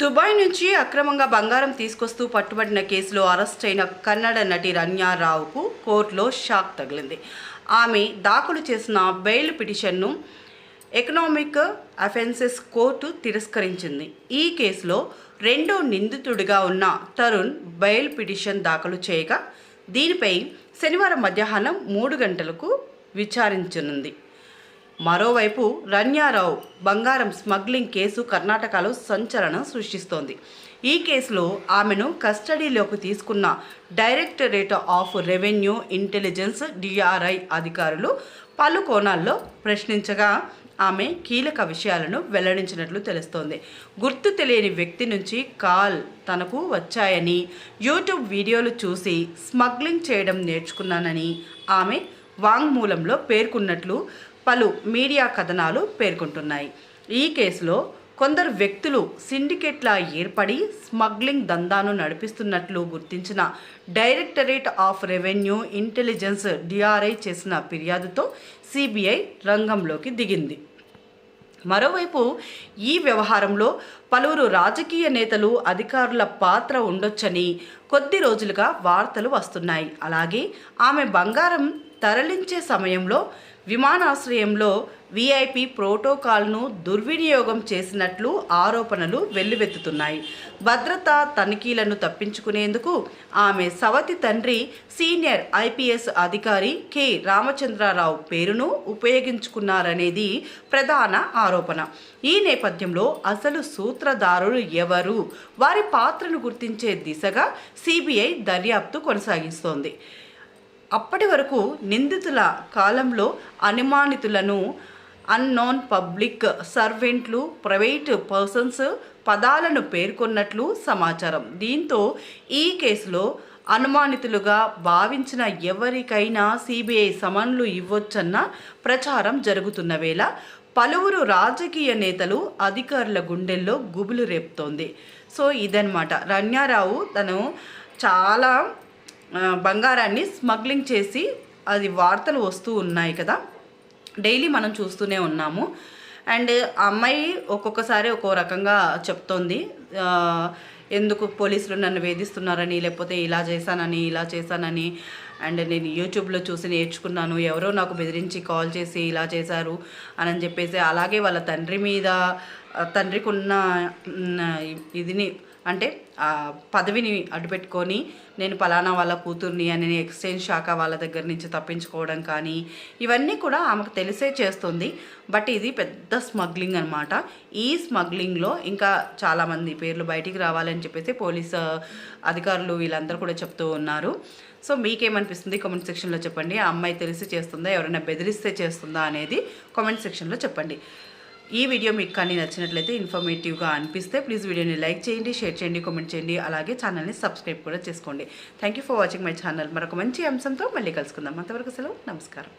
Dubai నుంచి అక్రమంగా బంగారం తీసుకొస్తూ పట్టుబడిన కేసులో అరెస్ట్ అయిన కన్నడ నటి రన్యారావుకు కోర్టులో షాక్ తగిలింది. ఆమె దాఖలు చేసిన బెయిల్ పిటిషన్ను ఎకనామిక్ అఫెన్సెస్ కోర్టు తిరస్కరించింది. ఈ కేసులో రెండో నిందితుడిగా ఉన్న తరుణ్ బెయిల్ పిటిషన్ దాఖలు చేయగా దీనిపై శనివారం మధ్యాహ్నం మూడు గంటలకు విచారించనుంది. మరోవైపు రన్యారావు బంగారం స్మగ్లింగ్ కేసు కర్ణాటకలో సంచలనం సృష్టిస్తోంది. ఈ కేసులో ఆమెను కస్టడీలోకి తీసుకున్న directorate of revenue intelligence DRI అధికారులు పలు కోణాల్లో ప్రశ్నించగా ఆమె కీలక విషయాలను వెల్లడించినట్లు తెలుస్తోంది. గుర్తు తెలియని వ్యక్తి నుంచి కాల్ తనకు వచ్చాయని యూట్యూబ్ వీడియోలు చూసి స్మగ్లింగ్ చేయడం నేర్చుకున్నానని ఆమె వాంగ్మూలంలో పేర్కొన్నట్లు పలు మీడియా కథనాలు పేర్కొంటున్నాయి. ఈ కేసులో కొందరు వ్యక్తులు సిండికేట్లా ఏర్పడి స్మగ్లింగ్ దందాను నడిపిస్తున్నట్లు గుర్తించిన directorate of revenue intelligence DRI చేసిన ఫిర్యాదుతో సిబిఐ రంగంలోకి దిగింది. మరోవైపు ఈ వ్యవహారంలో పలువురు రాజకీయ నేతలు అధికారుల పాత్ర ఉండొచ్చని కొద్ది రోజులుగా వార్తలు వస్తున్నాయి. అలాగే ఆమె బంగారం తరలించే సమయంలో విమానాశ్రయంలో వీఐపీ ప్రోటోకాల్ను దుర్వినియోగం చేసినట్లు ఆరోపణలు వెల్లువెత్తుతున్నాయి. భద్రతా తనిఖీలను తప్పించుకునేందుకు ఆమె సవతి తండ్రి సీనియర్ ఐపీఎస్ అధికారి కె. రామచంద్రారావు పేరును ఉపయోగించుకున్నారనేది ప్రధాన ఆరోపణ. ఈ నేపథ్యంలో అసలు సూత్రధారులు ఎవరు? వారి పాత్రను గుర్తించే దిశగా సిబిఐ దర్యాప్తు కొనసాగిస్తోంది. అప్పటి వరకు నిందితుల కాలంలో అనుమానితులను అన్నోన్ పబ్లిక్ సర్వెంట్లు ప్రైవేట్ పర్సన్స్ పదాలను పేర్కొన్నట్లు సమాచారం. దీంతో ఈ కేసులో అనుమానితులుగా భావించిన ఎవరికైనా సిబిఐ సమన్లు ఇవ్వొచ్చన్న ప్రచారం జరుగుతున్న వేళ పలువురు రాజకీయ నేతలు అధికారుల గుండెల్లో గుబులు రేపుతోంది. సో ఇదనమాట రన్యారావు తను చాలా బంగారాన్ని స్మగ్లింగ్ చేసి అది వార్తలు వస్తూ ఉన్నాయి కదా. డైలీ మనం చూస్తూనే ఉన్నాము. అండ్ ఆ అమ్మాయి ఒక్కొక్కసారి ఒక్కో రకంగా చెప్తోంది. ఎందుకు పోలీసులు నన్ను వేధిస్తున్నారని లేకపోతే ఇలా చేశానని ఇలా చేశానని. అండ్ నేను యూట్యూబ్లో చూసి నేర్చుకున్నాను. ఎవరో నాకు బెదిరించి కాల్ చేసి ఇలా చేశారు అని చెప్పేసి అలాగే వాళ్ళ తండ్రి మీద తండ్రికి ఉన్న ఇదిని అంటే పదవిని అడ్డుపెట్టుకొని నేను పలానా వాళ్ళ కూతుర్ని అని ఎక్స్చేంజ్ శాఖ వాళ్ళ దగ్గర నుంచి తప్పించుకోవడం కానీ ఇవన్నీ కూడా ఆమెకు తెలిసే చేస్తుంది. బట్ ఇది పెద్ద స్మగ్లింగ్ అనమాట ఈ స్మగ్లింగ్లో ఇంకా చాలామంది పేర్లు బయటికి రావాలని చెప్పేసి పోలీస్ అధికారులు వీళ్ళందరూ కూడా చెప్తూ ఉన్నారు. సో మీకేమనిపిస్తుంది? కామెంట్ సెక్షన్లో చెప్పండి. ఆ అమ్మాయి తెలిసి చేస్తుందా? ఎవరైనా బెదిరిస్తే చేస్తుందా అనేది కామెంట్ సెక్షన్లో చెప్పండి. ఈ వీడియో మీకు కానీ నచ్చినట్లయితే ఇన్ఫర్మేటివ్గా అనిపిస్తే ప్లీజ్ వీడియోని లైక్ చేయండి షేర్ చేయండి కామెంట్ చేయండి. అలాగే ఛానల్ని సబ్స్క్రైబ్ కూడా చేసుకోండి. Thank you for watching my channel మరొక మంచి అంశంతో మళ్ళీ కలుసుకుందాం. అంతవరకు సెలవు. నమస్కారం.